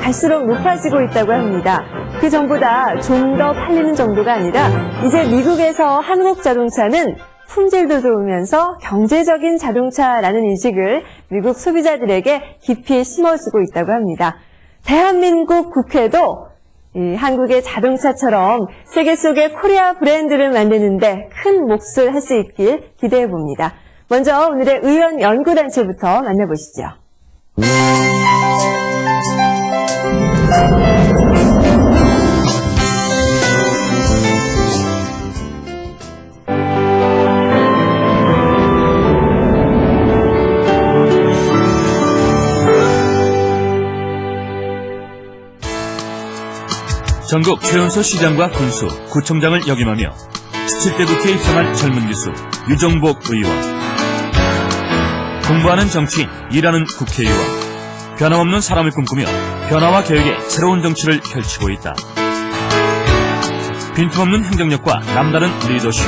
갈수록 높아지고 있다고 합니다. 그 전보다 좀 더 팔리는 정도가 아니라 이제 미국에서 한국 자동차는 품질도 좋으면서 경제적인 자동차라는 인식을 미국 소비자들에게 깊이 심어주고 있다고 합니다. 대한민국 국회도 이 한국의 자동차처럼 세계 속의 코리아 브랜드를 만드는데 큰 몫을 할 수 있길 기대해 봅니다. 먼저 오늘의 의원 연구단체부터 만나보시죠. 전국 최연소 시장과 군수, 구청장을 역임하며 17대 국회에 입성한 젊은 기수 유정복 의원. 공부하는 정치인, 일하는 국회의원. 변함없는 사람을 꿈꾸며 변화와 계획의 새로운 정치를 펼치고 있다. 빈틈없는 행정력과 남다른 리더십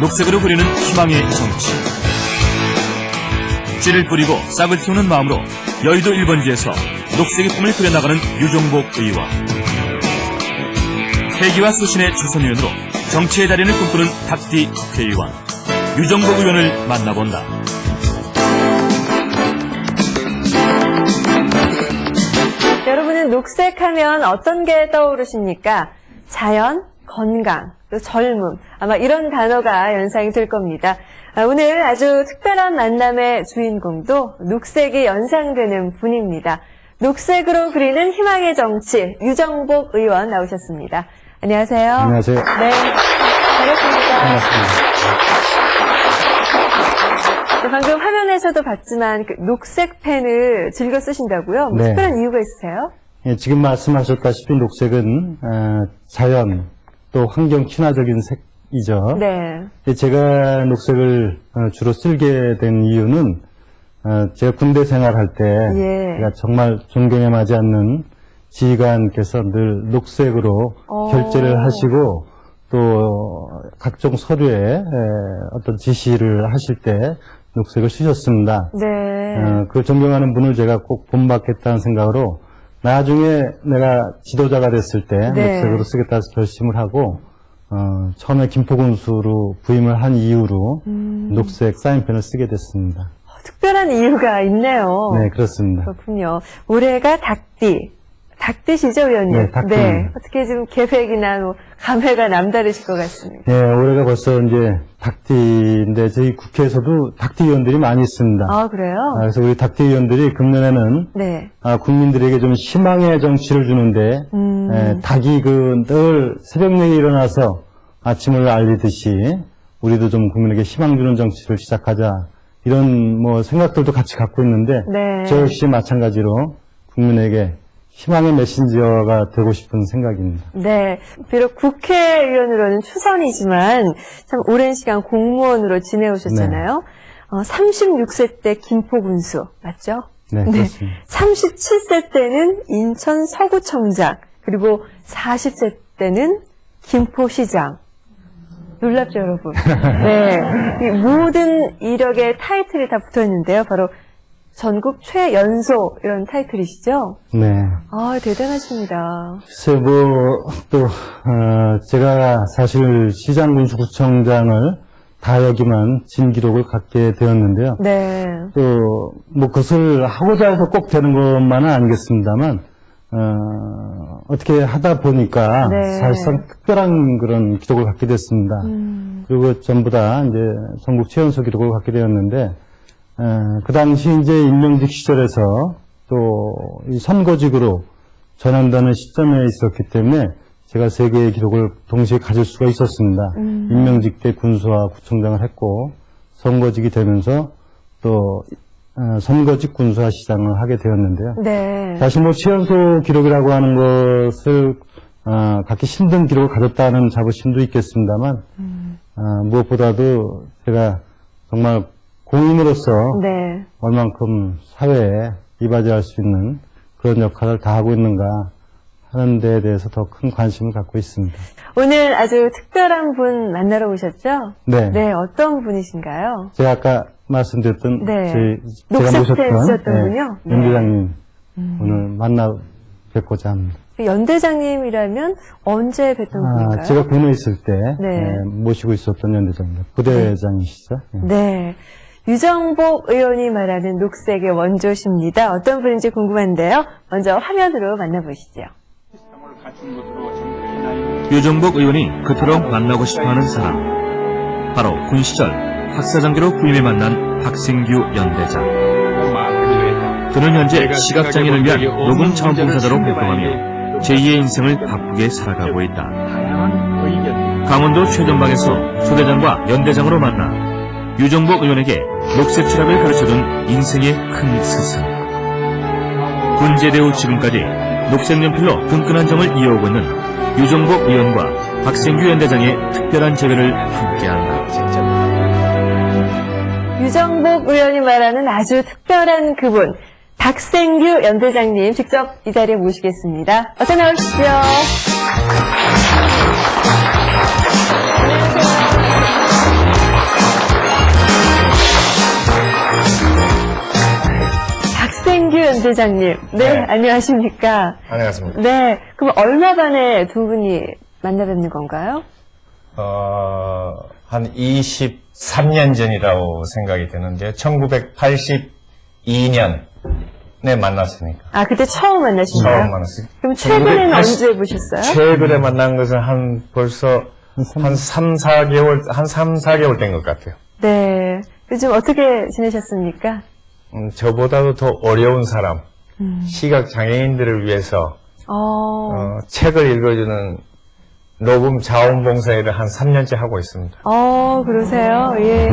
녹색으로 그리는 희망의 정치 씨를 뿌리고 싹을 틔우는 마음으로 여의도 1번지에서 녹색의 꿈을 그려나가는 유정복 의원 회기와 수신의 주선위원으로 정치의 달인을 꿈꾸는 닭띠 국회의원 유정복 의원을 만나본다. 녹색하면 어떤 게 떠오르십니까? 자연, 건강, 또 젊음. 아마 이런 단어가 연상이 될 겁니다. 아, 오늘 아주 특별한 만남의 주인공도 녹색이 연상되는 분입니다. 녹색으로 그리는 희망의 정치, 유정복 의원 나오셨습니다. 안녕하세요. 안녕하세요. 네. 반갑습니다. 반갑습니다. 네, 방금 화면에서도 봤지만 그 녹색 펜을 즐겨 쓰신다고요? 뭐 네. 특별한 이유가 있으세요? 예, 지금 말씀하셨다시피 녹색은 어, 자연 또 환경 친화적인 색이죠. 네. 제가 녹색을 어, 주로 쓸게 된 이유는 어, 제가 군대 생활할 때 예. 제가 정말 존경에 맞지 않는 지휘관께서 늘 녹색으로 어. 결제를 하시고 또 각종 서류에 에, 어떤 지시를 하실 때 녹색을 쓰셨습니다. 네. 어, 그 존경하는 분을 제가 꼭 본받겠다는 생각으로 나중에 내가 지도자가 됐을 때 네. 녹색으로 쓰겠다 해서 결심을 하고 어, 처음에 김포군수로 부임을 한 이후로 음. 녹색 사인펜을 쓰게 됐습니다. 특별한 이유가 있네요. 네, 그렇습니다. 그렇군요. 올해가 닭띠. 닭띠시죠, 의원님? 네, 닭띠입니다. 어떻게 지금 계획이나 뭐 감회가 남다르실 것 같습니다. 네, 올해가 벌써 이제 닭띠인데 저희 국회에서도 닭띠 의원들이 많이 있습니다. 아, 그래요? 아, 그래서 우리 닭띠 의원들이 금년에는 네. 아, 국민들에게 좀 희망의 정치를 주는데 음. 에, 닭이 그 늘 새벽녘에 일어나서 아침을 알리듯이 우리도 좀 국민에게 희망 주는 정치를 시작하자 이런 뭐 생각들도 같이 갖고 있는데 네. 저 역시 마찬가지로 국민에게 희망의 메신저가 되고 싶은 생각입니다. 네. 비록 국회의원으로는 추선이지만 참 오랜 시간 공무원으로 지내오셨잖아요. 어, 36세 때 김포군수, 맞죠? 네, 그렇습니다. 37세 때는 인천 서구청장, 그리고 40세 때는 김포시장. 놀랍죠, 여러분? 네. 이 모든 이력의 타이틀이 다 붙어 있는데요. 바로 전국 최연소 이런 타이틀이시죠? 네. 아, 대단하십니다. 글쎄 뭐또 어, 제가 사실 시장군수구청장을 다 여기만 진 기록을 갖게 되었는데요. 네. 또, 뭐, 그것을 하고자 해서 꼭 되는 것만은 아니겠습니다만, 어, 어떻게 하다 보니까 네. 사실상 특별한 그런 기록을 갖게 됐습니다. 음, 그리고 전부 다 이제 전국 최연소 기록을 갖게 되었는데, 어, 그 당시 이제 임명직 시절에서 또이 선거직으로 전환되는 시점에 있었기 때문에 제가 세 개의 기록을 동시에 가질 수가 있었습니다. 음. 임명직 때 군수와 구청장을 했고 선거직이 되면서 또 어, 선거직 군수와 시장을 하게 되었는데요. 네. 사실 뭐 최연소 기록이라고 하는 것을 어, 갖기 힘든 기록을 가졌다는 자부심도 있겠습니다만 어, 무엇보다도 제가 정말 공인으로서 네. 얼만큼 사회에 이바지할 수 있는 그런 역할을 다 하고 있는가 하는 데에 대해서 더 큰 관심을 갖고 있습니다. 오늘 아주 특별한 분 만나러 오셨죠? 네. 네, 어떤 분이신가요? 제가 아까 말씀드렸던 네. 제, 녹색 제가 모셨던 팬츠였던군요. 예, 연대장님 음. 오늘 만나 뵙고자 합니다. 연대장님이라면 언제 뵀던 분인가요? 아, 제가 군에 있을 때 네. 예, 모시고 있었던 연대장입니다. 부대장이시죠? 예. 네. 유정복 의원이 말하는 녹색의 원조십니다. 어떤 분인지 궁금한데요. 먼저 화면으로 만나보시죠. 유정복 의원이 그토록 만나고 싶어하는 사람 바로 군 시절 학사장교로 부임해 만난 박생규 연대장 그는 현재 시각장애인을 위한 녹음 자원봉사자로 활동하며 제2의 인생을 바쁘게 살아가고 있다 강원도 최전방에서 소대장과 연대장으로 만나 유정복 의원에게 녹색 철학을 가르쳐준 인생의 큰 스승 군 제대 후 지금까지 녹색 연필로 끈끈한 정을 이어오고 있는 유정복 의원과 박생규 연대장의 특별한 재배를 함께한다. 유정복 의원이 말하는 아주 특별한 그분, 박생규 연대장님 직접 이 자리에 모시겠습니다. 어서 나오시죠. 박 생규 연대장님, 네, 네. 안녕하십니까? 안녕하십니까. 네, 그럼 얼마 만에 두 분이 만나 뵙는 건가요? 어, 한 23년 전이라고 생각이 드는데, 1982년에 만났으니까. 아, 그때 처음 만나신가요? 처음 만났으니까. 그럼 최근에는 1980 언제 보셨어요? 최근에 만난 것은 한 벌써 한 3, 4개월, 한 3, 4개월 된 것 같아요. 네. 요즘 어떻게 지내셨습니까? 음, 저보다도 더 어려운 사람, 시각 장애인들을 위해서 어, 어, 책을 읽어주는 녹음 자원봉사 일을 한 3년째 하고 있습니다. 어, 그러세요? 예.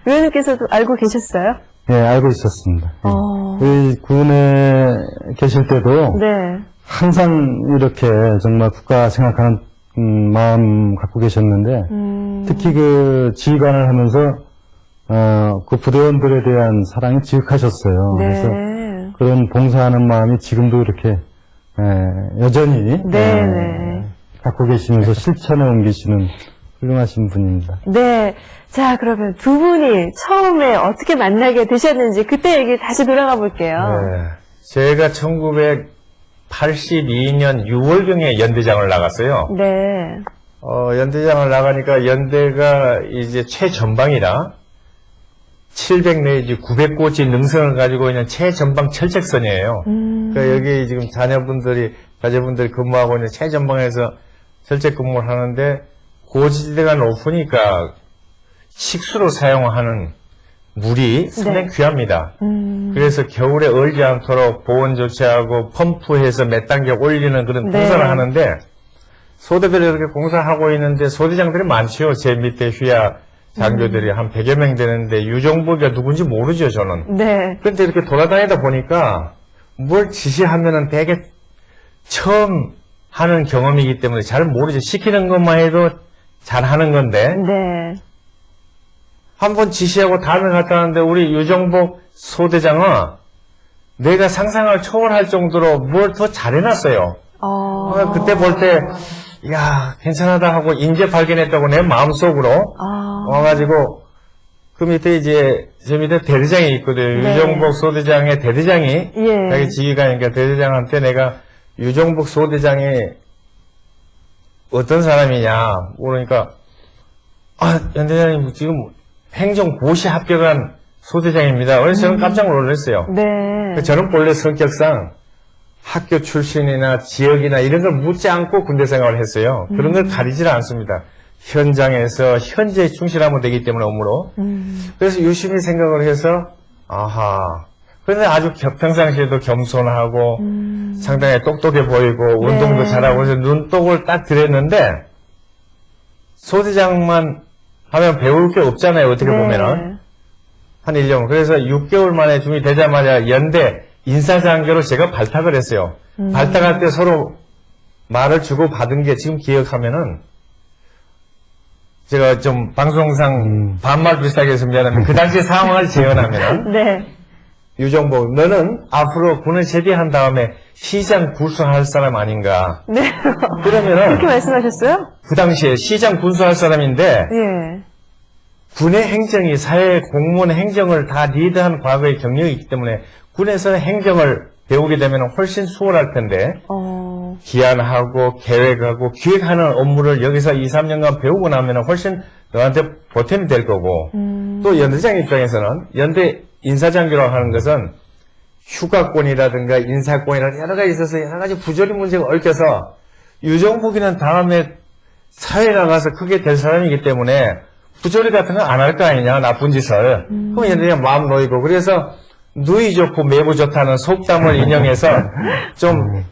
의원님께서도 알고 계셨어요? 예, 알고 있었습니다. 예. 어. 우리 군에 계실 때도 네. 항상 이렇게 정말 국가 생각하는 음, 마음 갖고 계셨는데 음, 특히 그 지휘관을 하면서 어, 그 부대원들에 대한 사랑이 지극하셨어요. 그래서 네. 그런 봉사하는 마음이 지금도 이렇게 에, 여전히 네, 에, 네. 갖고 계시면서 실천에 옮기시는 훌륭하신 분입니다. 네. 자, 그러면 두 분이 처음에 어떻게 만나게 되셨는지 그때 얘기 다시 돌아가 볼게요. 네. 제가 1982년 6월경에 연대장을 나갔어요. 네. 어, 연대장을 나가니까 연대가 이제 최전방이라 700 내지 900고지 능선을 가지고 있는 최전방 철책선이에요. 음, 그러니까 여기 지금 자녀분들이, 자제분들이 근무하고 있는 최전방에서 철책 근무를 하는데 고지대가 높으니까 식수로 사용하는 물이 상당히 네. 귀합니다. 음, 그래서 겨울에 얼지 않도록 보온 조치하고 펌프해서 몇 단계 올리는 그런 네. 공사를 하는데 소대들이 이렇게 공사하고 있는데 소대장들이 많지요. 제 밑에 휘하 장교들이 한 100여 명 되는데 유정복이가 누군지 모르죠, 저는. 네. 근데 이렇게 돌아다니다 보니까 뭘 지시하면은 되게 처음 하는 경험이기 때문에 잘 모르죠. 시키는 것만 해도 잘 하는 건데 네. 한 번 지시하고 다음에 갔다 왔는데 우리 유정복 소대장은 내가 상상을 초월할 정도로 뭘 더 잘해놨어요. 어, 어, 그때 볼 때, 야 괜찮하다 하고 인제 발견했다고 내 마음속으로 아, 와가지고 그 밑에 이제 저 밑에 대대장이 있거든요. 네. 유정복 소대장의 대대장이 예. 자기 지휘관이니까 대대장한테 내가 유정복 소대장이 어떤 사람이냐 물으니까 아 연대장님 지금 행정고시 합격한 소대장입니다. 그래서 저는 깜짝 놀랐어요. 네. 저는 본래 성격상 학교 출신이나 지역이나 이런 걸 묻지 않고 군대 생활을 했어요. 그런 걸 가리지를 않습니다. 현장에서 현재에 충실하면 되기 때문에 업무로. 음, 그래서 유심히 생각을 해서 아하. 그런데 아주 겨- 평상시에도 겸손하고 음, 상당히 똑똑해 보이고 운동도 네. 잘하고 해서 눈독을 딱 들였는데 소대장만 하면 배울 게 없잖아요. 어떻게 네. 보면은. 한 1년. 그래서 6개월 만에 중이 되자마자 연대 인사장교로 제가 발탁을 했어요. 음. 발탁할 때 서로 말을 주고 받은 게 지금 기억하면은 제가 좀 방송상 반말 비슷하게 해서 미안합니다. 그 당시 상황을 재현하면은 네. 유정복 너는 앞으로 군에 제대한 다음에 시장 군수할 사람 아닌가. 네. 그러면은 그렇게 말씀하셨어요? 그 당시에 시장 군수할 사람인데 예. 군의 행정이 사회 공무원 행정을 다 리드한 과거의 경력이 있기 때문에 군에서 행정을 배우게 되면 훨씬 수월할 텐데 어, 기한하고 계획하고 기획하는 업무를 여기서 2, 3년간 배우고 나면 훨씬 너한테 보탬이 될 거고 음, 또 연대장 입장에서는 연대 인사장교라고 하는 것은 휴가권이라든가 인사권이라든가 여러 가지 있어서 여러 가지 부조리 문제가 얽혀서 유정복이는 다음에 사회 나가서 크게 될 사람이기 때문에 부조리 같은 거안할 거 아니냐 나쁜 짓을 그럼 얘네가 마음 놓이고 그래서 누이 좋고 매부 좋다는 속담을 인용해서 좀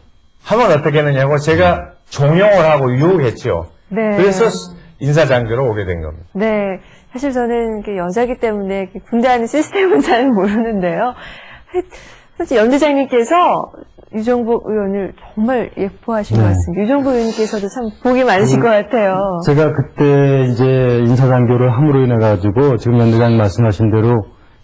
하면 어떻겠느냐고 제가 종용을 하고 유혹했죠 네. 그래서 인사장교로 오게 된 겁니다 네. 사실 저는 여자기 때문에 군대 안의 시스템은 잘 모르는데요. 사실 연대장님께서 유정복 의원을 정말 예뻐하신 것 네. 같습니다. 유정복 의원님께서도 참 복이 많으신 것 같아요. 제가 그때 이제 인사장교를 함으로 인해 가지고 지금 연대장 말씀하신 대로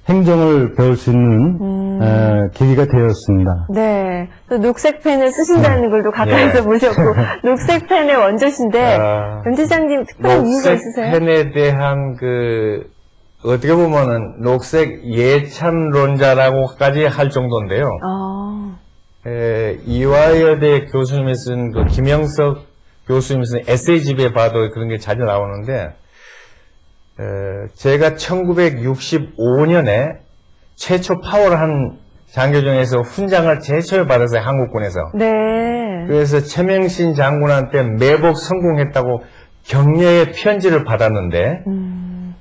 행정을 배울 수 있는 음. 에, 계기가 되었습니다. 네. 또 녹색 펜을 쓰신다는 걸또 가까이서 예. 보셨고, 녹색 펜의 원조신데, 아, 연대장님 특별한 이유가 있으세요? 펜에 대한 그 어떻게 보면은 녹색 예찬론자라고까지 할 정도인데요. 아, 에, 이화여대 교수님이 쓴 그 김영석 교수님이 쓴 에세이집에 봐도 그런 게 자주 나오는데 에, 제가 1965년에 최초 파워를 한 장교 중에서 훈장을 제초에 받았어요 한국군에서. 네. 그래서 최명신 장군한테 매복 성공했다고 격려의 편지를 받았는데 음,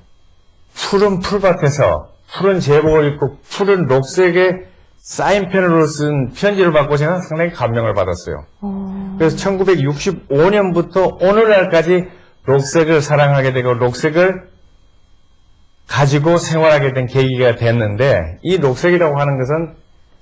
푸른 풀밭에서 푸른 제복을 입고 푸른 녹색의 사인펜으로 쓴 편지를 받고 제가 상당히 감명을 받았어요. 어, 그래서 1965년부터 오늘날까지 녹색을 사랑하게 되고 녹색을 가지고 생활하게 된 계기가 됐는데 이 녹색이라고 하는 것은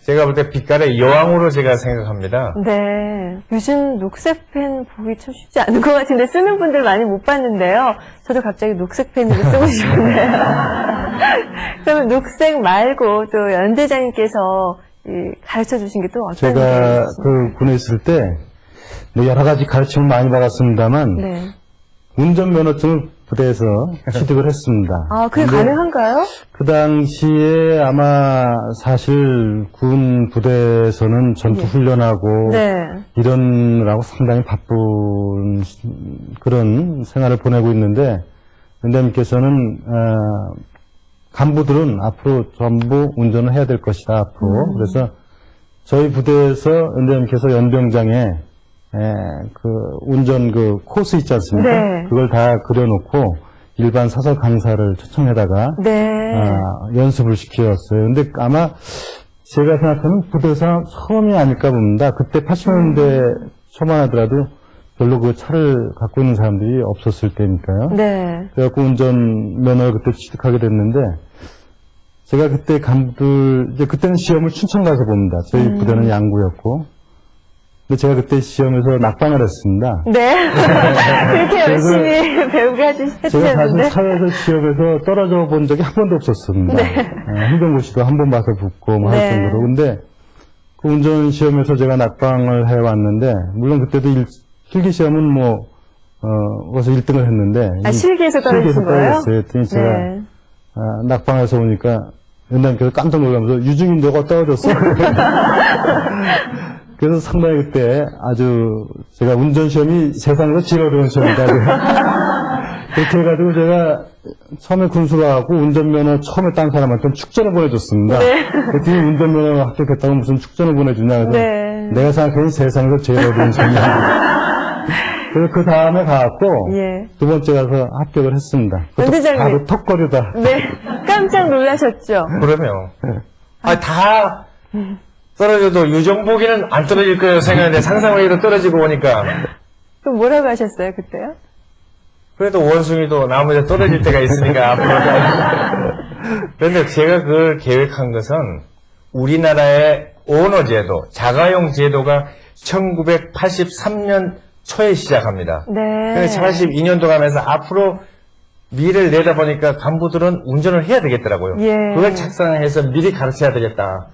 제가 볼 때 빛깔의 여왕으로 제가 생각합니다. 네. 요즘 녹색 펜 보기 참 쉽지 않은 것 같은데 쓰는 분들 많이 못 봤는데요. 저도 갑자기 녹색 펜으로 쓰고 싶은데요. 그러면 녹색 말고 또 연대장님께서 가르쳐 주신 게 또 어떤 게 제가? 그 군에 있을 때 뭐 여러 가지 가르침을 많이 받았습니다만 네. 운전면허증을 부대에서 취득을 했습니다. 아, 그게 근데 가능한가요? 그 당시에 아마 사실 군 부대에서는 전투 훈련하고 네. 이러느라고 상당히 바쁜 시- 그런 생활을 보내고 있는데 연대님께서는 어, 간부들은 앞으로 전부 운전을 해야 될 것이다 앞으로 그래서 저희 부대에서 연대님께서 연병장에 에, 그 운전 그 코스 있지 않습니까? 네. 그걸 다 그려놓고 일반 사설 강사를 초청해다가 네. 아, 연습을 시켰어요. 근데 아마 제가 생각하는 부대상 처음이 아닐까 봅니다. 그때 80년대 초반 하더라도 별로 그 차를 갖고 있는 사람들이 없었을 때니까요. 네. 그래갖고 운전 면허를 그때 취득하게 됐는데 제가 그때 간부들 이제 그때는 시험을 춘천 가서 봅니다. 저희 음. 부대는 양구였고. 근데 제가 그때 시험에서 낙방을 했습니다. 네. 그렇게 열심히 배우게 해주- 제가 사실. 사회에서 취업에서 떨어져 본 적이 한 번도 없었습니다. 어, 행정고시도 한 번 봐서 붙고 뭐할 네. 정도로. 근데 그 운전 시험에서 제가 낙방을 해왔는데 물론 그때도 일, 필기 시험은 뭐 어, 거기서 1등을 했는데 아, 이- 실기에서 떨어진 거예요? 떨어졌어요. 했더니 제가 네. 아, 낙방에서 오니까 연남께서 깜짝 놀라면서 유중인 너가 떨어졌어? 그래서 상당히 그때 아주 제가 운전시험이 세상에서 제일 어려운 시험이다. 그렇게 해가지고 제가 처음에 군수하고 운전면허 처음에 딴 사람한테 축전을 보내줬습니다. 그랬더니 운전면허 합격했다고 무슨 축전을 보내주냐. 그래서 네. 내가 생각하는 세상에서 제일 어려운 시험이야. 그래서 그 다음에 가갖고 예. 두 번째 가서 합격을 했습니다. 연대장님. 바로 턱걸이다. 네. 깜짝 놀라셨죠? 그러면 아, 다 떨어져도 유정복이는 안 떨어질 거예요 생각했는데 상상 외로 떨어지고 오니까 그럼 뭐라고 하셨어요, 그때요? 그래도 원숭이도 나무에 떨어질 때가 있으니까 앞으로 그런데 제가 그걸 계획한 것은 우리나라의 오너 제도, 자가용 제도가 1983년 초에 시작합니다. 네. 근데 42년도 가면서 앞으로 미래를 내다보니까 간부들은 운전을 해야 되겠더라고요. 예. 그걸 착상해서 미리 가르쳐야 되겠다.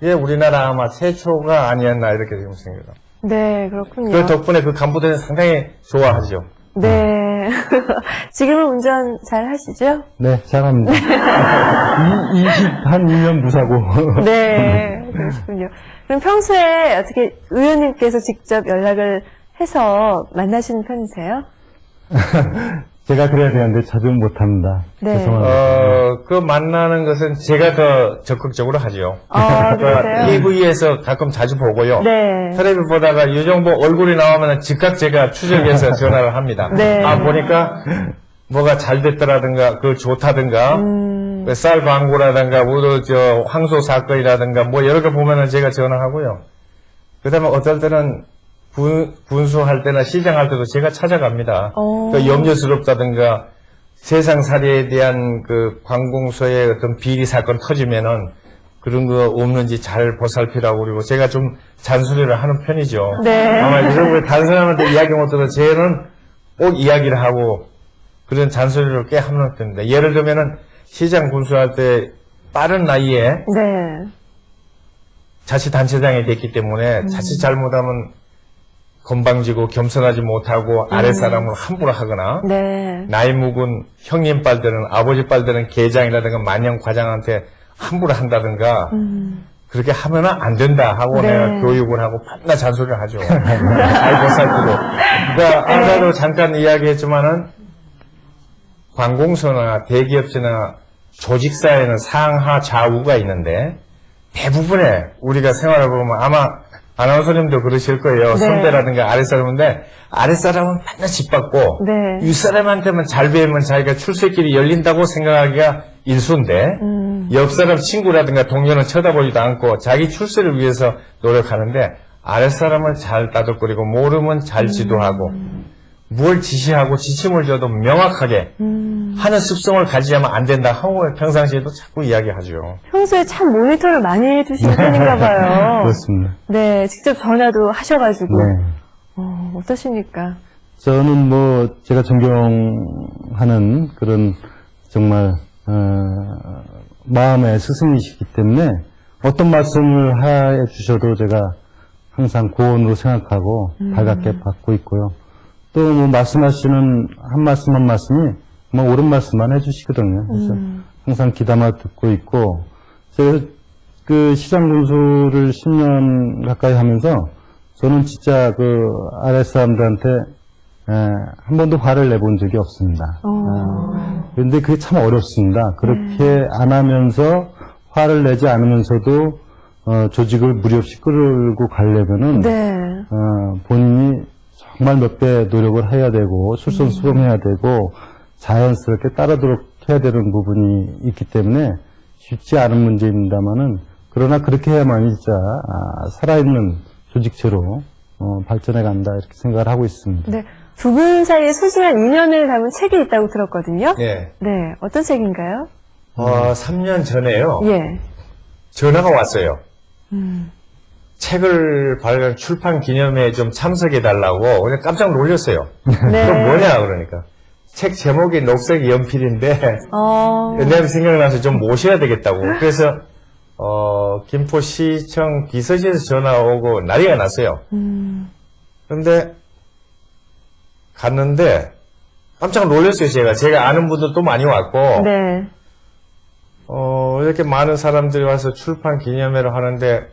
이게 우리나라 아마 최초가 아니었나 이렇게 지금 생각합니다. 네, 그렇군요. 그 덕분에 그 간부들은 상당히 좋아하죠. 네. 네. 지금은 운전 잘 하시죠? 네, 잘합니다. 이, 20 한 2년 무사고. 네, 그러시군요. 그럼 평소에 어떻게 의원님께서 직접 연락을 해서 만나시는 편이세요? 제가 그래야 되는데 자주 못합니다. 네. 죄송합니다. 어, 그 만나는 것은 제가 더 적극적으로 하죠. 아, 그러세요? TV에서 가끔 자주 보고요. 네. 텔레비 보다가 유정보 얼굴이 나오면 즉각 제가 추적해서 전화를 합니다. 네. 아, 보니까 뭐가 잘 됐더라든가, 그 좋다든가, 음, 그쌀 광고라든가, 우도 저 황소 사건이라든가, 뭐 여러 개 보면은 제가 전화하고요. 그 다음에 어떨 때는 군, 군수할 때나 시장할 때도 제가 찾아갑니다. 어. 그 염려스럽다든가, 세상살이에 대한 그 관공서의 어떤 비리 사건 터지면은 그런 거 없는지 잘 보살피라고 그리고 제가 좀 잔소리를 하는 편이죠. 네. 아마 이런 거 다른 사람한테 이야기 못 들어 쟤는 꼭 이야기를 하고 그런 잔소리를 꽤 하는 편인데 예를 들면은 시장 군수할 때 빠른 나이에 네. 자치 단체장이 됐기 때문에 자칫 잘못하면 건방지고 겸손하지 못하고 아랫사람을 함부로 하거나 네. 나이 묵은 형님 빨들은 아버지 빨들은 계장이라든가 만년 과장한테 함부로 한다든가 그렇게 하면은 안 된다 하고 네. 내가 교육을 하고 판나 잔소리를 하죠. 잘 보살피고. 그러니까 아까도 잠깐 이야기했지만은 관공서나 대기업체나 조직사에는 상하 좌우가 있는데 대부분의 우리가 생활을 보면 아마 아나운서님도 그러실 거예요. 네. 선배라든가 아랫사람인데 아랫사람은 맨날 짓밟고 네. 윗사람한테만 잘 배우면 자기가 출세길이 열린다고 생각하기가 일수인데 음. 옆사람 친구라든가 동료는 쳐다보지도 않고 자기 출세를 위해서 노력하는데 아랫사람을 잘 따돌거리고 모르면 잘 지도하고 뭘 지시하고 지침을 줘도 명확하게 하는 습성을 가지자면 안 된다 하고 평상시에도 자꾸 이야기하죠. 평소에 참 모니터를 많이 해주시는 편인가 봐요. 그렇습니다. 네, 직접 전화도 하셔가지고. 네. 어, 어떠십니까? 저는 뭐 제가 존경하는 그런 정말 어, 마음의 스승이시기 때문에 어떤 말씀을 해 주셔도 제가 항상 고언으로 생각하고 발갛게 받고 있고요. 또 뭐 말씀하시는 한 말씀 한 말씀이 뭐 옳은 말씀만 해주시거든요. 그래서 항상 귀담아 듣고 있고 제가 그 시장 군수를 10년 가까이 하면서 저는 진짜 그 아랫사람들한테 에, 한 번도 화를 내본 적이 없습니다. 어, 그런데 그게 참 어렵습니다. 그렇게 안 하면서 화를 내지 않으면서도 어, 조직을 무리 없이 끌고 가려면은 네. 어, 본인이 정말 몇 배 노력을 해야 되고 술선수범해야 되고 자연스럽게 따르도록 해야 되는 부분이 있기 때문에 쉽지 않은 문제입니다만은 그러나 그렇게 해야만이 진짜 아, 살아있는 조직체로 어, 발전해 간다 이렇게 생각을 하고 있습니다. 네. 두 분 사이에 소중한 인연을 담은 책이 있다고 들었거든요. 예. 네. 어떤 책인가요? 어, 3년 전에요. 예. 전화가 왔어요. 음. 책을 발간 출판 기념회에 좀 참석해 달라고 그냥 깜짝 놀랐어요. 네. 그럼 뭐냐 그러니까 책 제목이 녹색 연필인데 어, 옛날 생각나서 좀 모셔야 되겠다고. 그래서 어 김포시청 비서실에서 전화 오고 난리가 났어요. 음, 그런데 갔는데 깜짝 놀랐어요 제가. 제가 아는 분들도 많이 왔고 네. 어, 이렇게 많은 사람들이 와서 출판 기념회를 하는데,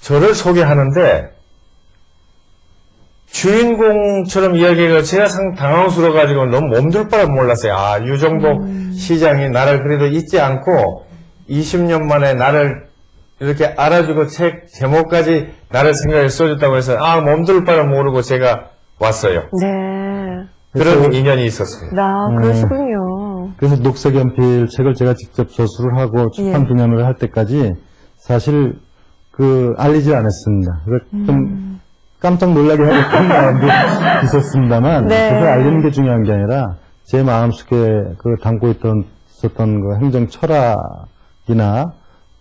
저를 소개하는데, 주인공처럼 이야기가 제가 상 당황스러워가지고 너무 몸둘 바를 몰랐어요. 아, 유정복 시장이 나를 그래도 잊지 않고, 20년 만에 나를 이렇게 알아주고 책 제목까지 나를 생각해 써줬다고 해서, 아, 몸둘 바를 모르고 제가 왔어요. 네. 그런 인연이 있었습니다. 나, 그러시군요. 그래서 녹색 연필 책을 제가 직접 저수를 하고 출판 예. 기념회를 할 때까지 사실 그 알리지 않았습니다. 그래서 음. 좀 깜짝 놀라게 하고 마음도 있었습니다만 네. 그걸 알리는 게 중요한 게 아니라 제 마음속에 그 담고 있던 있었던 그 행정 철학이나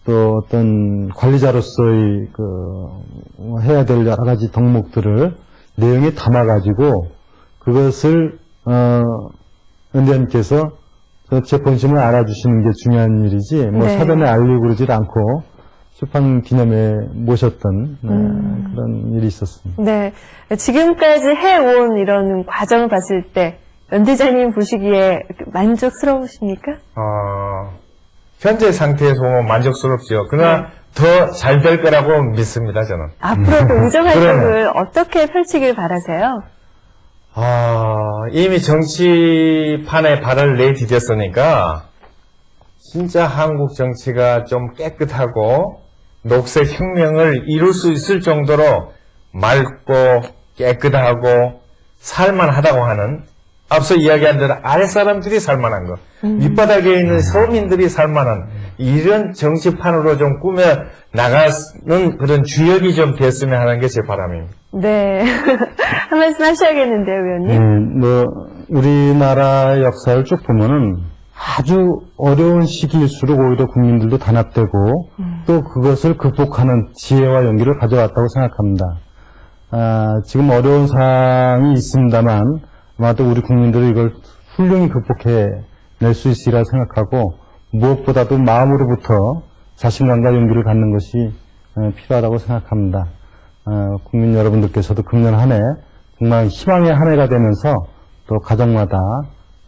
또 어떤 관리자로서의 그 해야 될 여러 가지 덕목들을 내용에 담아가지고 그것을 어 은대님께서 제 본심을 알아주시는 게 중요한 일이지 뭐 네. 사전에 알리고 그러질 않고 출판 기념회에 모셨던 네, 그런 일이 있었습니다. 네. 지금까지 해온 이런 과정을 봤을 때 연대장님 보시기에 만족스러우십니까? 어, 현재 상태에서 보면 만족스럽죠. 그러나 더잘 될 거라고 믿습니다, 저는. 앞으로도 의정 활동을 어떻게 펼치길 바라세요? 아, 이미 정치판에 발을 내디뎠으니까 진짜 한국 정치가 좀 깨끗하고 녹색 혁명을 이룰 수 있을 정도로 맑고 깨끗하고 살만하다고 하는 앞서 이야기한 대로 아랫사람들이 살만한 거 밑바닥에 있는 서민들이 살만한 이런 정치판으로 좀 꾸며 나가는 그런 주역이 좀 됐으면 하는 게 제 바람입니다. 네. 한 말씀 하셔야겠는데요, 의원님. 음, 뭐 우리나라 역사를 쭉 보면은 아주 어려운 시기일수록 오히려 국민들도 단합되고 또 그것을 극복하는 지혜와 용기를 가져왔다고 생각합니다. 아, 지금 어려운 상황이 있습니다만 아마도 우리 국민들이 이걸 훌륭히 극복해 낼 수 있으리라 생각하고 무엇보다도 마음으로부터 자신감과 용기를 갖는 것이 어, 필요하다고 생각합니다. 어, 국민 여러분들께서도 금년 한 해 정말 희망의 한 해가 되면서 또 가정마다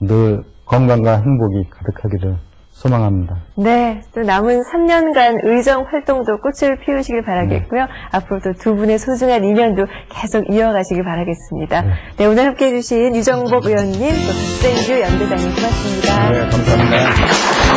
늘 건강과 행복이 가득하기를 소망합니다. 네. 또 남은 3년간 의정 활동도 꽃을 피우시길 바라겠고요. 앞으로도 두 분의 소중한 인연도 계속 이어가시길 바라겠습니다. 네, 오늘 함께 해 주신 유정복 의원님, 또 박생규 연대장님 고맙습니다. 네, 감사합니다.